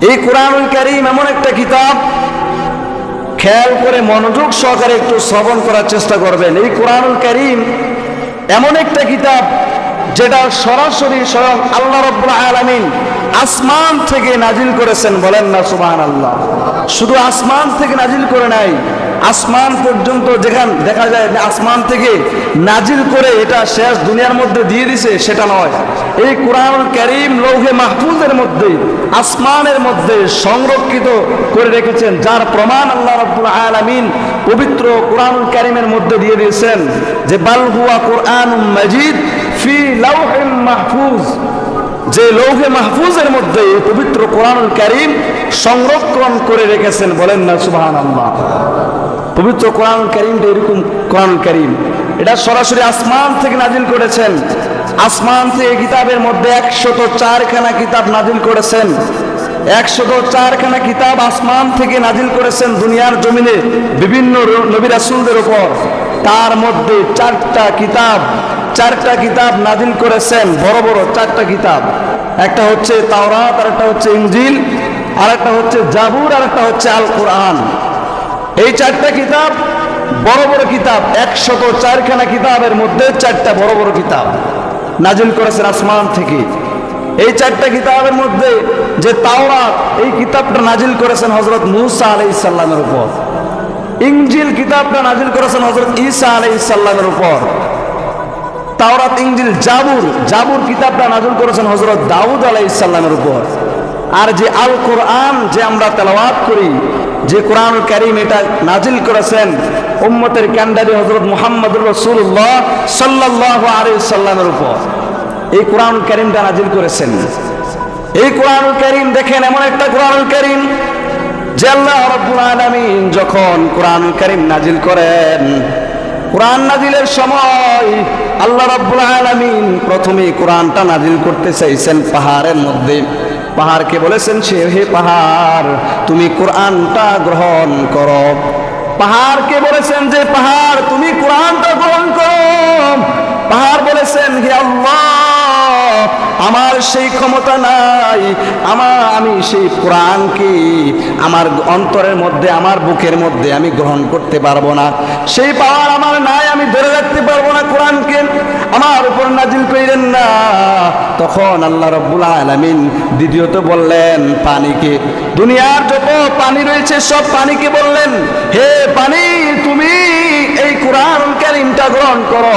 এই কোরআনুল কারিম এমন একটা কিতাব, খেয়াল করে মনোযোগ সহকারে একটু শ্রবণ করার চেষ্টা করবেন। এই কোরআনুল কারিম এমন একটা কিতাব যেটা সরাসরি স্বয়ং আল্লাহ রব্লা আলমিন আসমান থেকে নাজিল করেছেন বলেন না সুবাহ আল্লাহ শুধু আসমান থেকে নাজিল করে নাই আসমান পর্যন্ত যেখান দেখা যায় আসমান থেকে নাজিল করে এটা শেষ দুনিয়ার মধ্যে দিয়ে দিছে, সেটা নয়। এই কোরআনুল কারীম লৌহে মাহফুজের মধ্যে, আসমানের মধ্যে সংরক্ষিত করে রেখেছেন, যার প্রমাণ আল্লাহ রব্বুল আলামিন পবিত্র কোরআনুল কারীমের মধ্যে দিয়ে দিয়েছেন যে, বাল হুয়া কোরআন মাজিদ ফি লাউহিল মাহফুজ। যে লৌহে মাহফুজের মধ্যে পবিত্র কোরআনুল কারীম সংরক্ষণ করে রেখেছেন, বলেন না সুবহানাল্লাহ। পবিত্র কোরআন করিমটা এরকম কোরআন করিম। এটা সরাসরি আসমান থেকে নাজিল করেছেন। আসমান থেকে কিতাবের মধ্যে একশত চারখানা কিতাব নাজিল করেছেন। একশত চারখানা কিতাব আসমান থেকে নাজিল করেছেন দুনিয়ার জমিনে বিভিন্ন নবী রাসূলদের তার মধ্যে চারটা কিতাব চারটা কিতাব নাজিল করেছেন, বড় বড় চারটা কিতাব। একটা হচ্ছে তাওরাত আর একটা হচ্ছে ইনজিল আর একটা হচ্ছে জাবুর আর একটা হচ্ছে আল কোরআন এই চারটা কিতাব বড় বড় কিতাব, একশত চারখানা কিতাবের মধ্যে চারটা বড় বড় কিতাব নাজিল করেছেন আসমান থেকে। এই চারটা কিতাবের মধ্যে যে তাওরাত, এই কিতাবটা নাজিল করেছেন হজরত মুসা আলাই ইসাল্লামের উপর। ইংজিল কিতাবটা নাজিল করেছেন হজরত ঈসা আলাই ইসাল্লামের উপর। তাওরাত ইংজিল জাবুর জাবুর কিতাবটা নাজিল করেছেন হজরত দাউদ আলাই ইসাল্লামের উপর। আর যে আল কোরআন যে আমরা তেলাওয়াত করি, যে কোরআন কারিম এটা নাজিল করেছেন উম্মতের ক্যান্ডারি হজরত মুহাম্মদুর রসুল্লাহ সাল্লাহ আলি সাল্লামের উপর। এই কোরআন কারিমটা নাজিল করেছেন। এই কোরআন কারিম দেখেন এমন একটা কোরআন কারিম, যে আল্লাহ রব্বুল আলামিন যখন কোরআন কারিম নাজিল করেন, কোরআন নাজিলের সময় আল্লাহ রাব্বুল আলামিন প্রথমে কোরআনটা নাজিল করতে চাইছেন পাহাড়ের মধ্যে। পাহাড়কে বলেছেন সে, হে পাহাড়, তুমি কোরআনটা গ্রহণ করো। পাহাড়কে বলেছেন যে, পাহাড়, তুমি কোরআনটা গ্রহণ করো। পাহাড় বলেছেন, হে আল্লাহ আমার সেই ক্ষমতা নাই। আমার আমি সেই কোরআনকে আমার অন্তরের মধ্যে, আমার বুকের মধ্যে আমি গ্রহণ করতে পারব না। সেই পাওয়ার আমার নাই, আমি ধরে রাখতে পারব না কোরআনকে। আমার উপর নাজিল করিলেন না। তখন আল্লাহ রব্বুল আলামিন দ্বিতীয়ত বললেন, পানিকে। দুনিয়ার যত পানি রয়েছে, সব পানিকে বললেন, হে পানি, তুমি এই কোরআন গ্রহণ করো।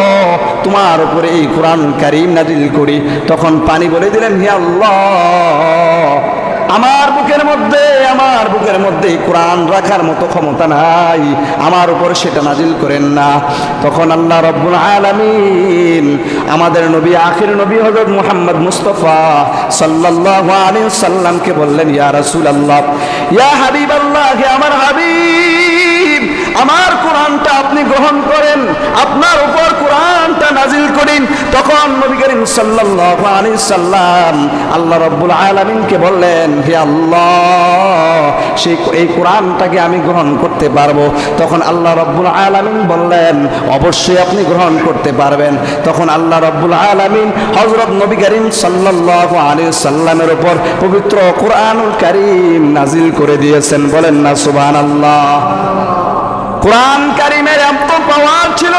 তোমার উপরে এই কোরআন কারিম নাজিল করি। তখন পানি বলে দিলেন, হে আল্লাহ, আমার বুকের মধ্যে, আমার বুকের মধ্যে কোরআন রাখার মতো ক্ষমতা নাই। আমার উপর সেটা নাজিল করেন না। তখন আল্লাহ রব্বুল আলামিন, আমাদের নবী, আখির নবী হযরত মুহাম্মদ মুস্তাফা সাল্লাল্লাহু আলাইহি সাল্লামকে বললেন, ইয়া রাসূলুল্লাহ, ইয়া হাবিবাল্লাহ, হে আমার হাবিব আমার কোরআনটা আপনি গ্রহণ করেন, আপনার উপর কোরআনটা নাজিল করেন। তখন নবী করিম সাল্লাল্লাহু আলাইহি সাল্লাম আল্লাহ রাব্বুল আলামিনকে বললেন, হে আল্লাহ, সেই এই কোরআনটাকে আমি গ্রহণ করতে পারব। তখন আল্লাহ রাব্বুল আলামিন বললেন, অবশ্যই আপনি গ্রহণ করতে পারবেন। তখন আল্লাহ রাব্বুল আলামিন হযরত নবী করিম সাল্লাল্লাহু আলাইহি সাল্লামের উপর পবিত্র কোরআনুল কারীম নাজিল করে দিয়েছেন। বলেন না, সুবহানাল্লাহ। কোরআন কারিমের এত পাওয়ার ছিল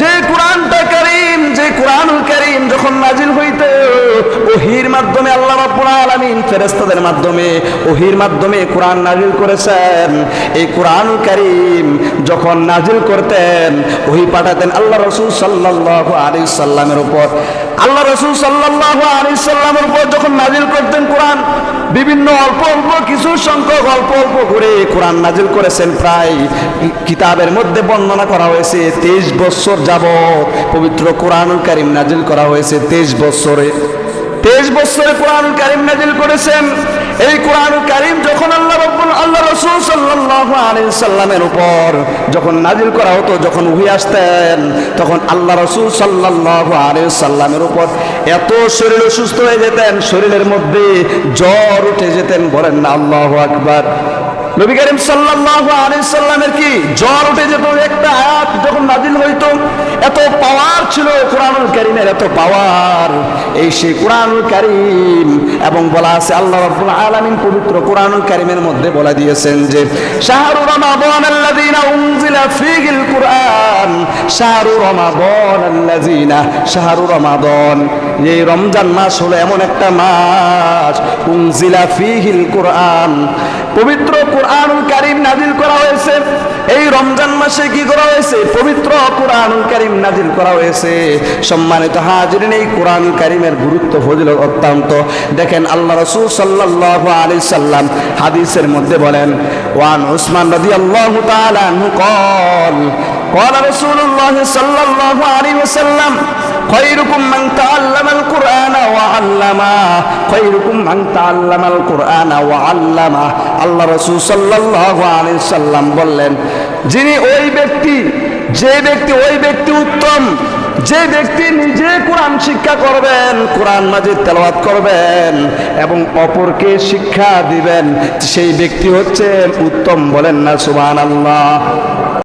যে কোরআনটা কারিম যে কোরআন কারিম যখন নাজিল হইতে ওহির মাধ্যমে আল্লাহ রাব্বুল আলামিন ফেরেশতাদের মাধ্যমে ওহির মাধ্যমে কোরআন নাজিল করেছেন। এই কোরআনুল কারিম যখন নাজিল করতেন, ওহি পাঠাতেন আল্লাহ রাসূল সাল্লাল্লাহু আলাইহি সাল্লামের উপর। আল্লাহ রাসূল সাল্লাল্লাহু আলাইহি সাল্লামের উপর যখন নাজিল করতেন কোরআন, বিভিন্ন অল্প অল্প কিছু সংখ্যক অল্প অল্প করে কোরআন নাজিল করেছেন। প্রায় কিতাবের মধ্যে বর্ণনা করা হয়েছে, তেইশ বছর যাবৎ পবিত্র কোরআনুল কারিম নাজিল করা হয়েছে, তেইশ বছরে তেইশ বছরে কোরআন কারিম নাজিল করেছেন। এই কোরআন কারিম যখন আল্লাহ রব্বুল, আল্লাহ রসুল সাল্লাহ সাল্লামের উপর যখন নাজিল করা হতো, যখন উহি আসতেন, তখন আল্লাহ রসুল সাল্লাহ সাল্লামের উপর এত শরীর অসুস্থ হয়ে যেতেন, শরীরের মধ্যে জ্বর উঠে যেতেন, বলেন না, আল্লাহ আকবার। নবী করিম সাল্লাল্লাহু আলাইহি সাল্লামের কি জ্বর উঠে যেত? একটা আয়াত যখন নাজিল হইতো, এত পাওয়ার ছিল কোরআনুল কারীমের, এত পাওয়ার এই সেই কোরআনুল কারীম, এবং বলা আছে আল্লাহ রাব্বুল আলামিন পবিত্র কোরআনুল কারীমের মধ্যে বলা দিয়েছেন যে, শাহরু রমাদান আল্লাযীনা উনজিলা ফীহিল কুরআন, শাহরু রমাদান আল্লাযীনা, শাহরু রমাদান। এই রমজান মাস হলো এমন একটা মাস, উনজিলা ফীহিল কুরআন। পবিত্র কোরআনুল কারিম নাজিল করা হয়েছে। এই রমজান মাসে কি করা হয়েছে? পবিত্র কোরআনুল কারিম নাজিল করা হয়েছে। সম্মানিত হাজির এই কোরআন কারিমের গুরুত্ব ফজিল অত্যন্ত। দেখেন, আল্লাহ রাসূল সাল্লাল্লাহু আলাইহি সাল্লাম হাদিসের মধ্যে বলেন ওয়ান উসমান রাদিয়াল্লাহু তাআলা আনহু কল قال رسول الله صلى الله عليه وسلم خيركم من تعلم القرآن وعلمه خيركم من تعلم القرآن وعلمه আল্লাহ রসুল সাল্লাল্লাহু আলাইহি সাল্লাম বললেন যিনি ওই ব্যক্তি যে ব্যক্তি ওই ব্যক্তি উত্তম যে ব্যক্তি নিজে কোরআন শিক্ষা করবেন কোরআন মাজিদ তেলাওয়াত করবেন এবং অপরকে শিক্ষা দিবেন সেই ব্যক্তি হচ্ছে উত্তম বলেন না সুবহানাল্লাহ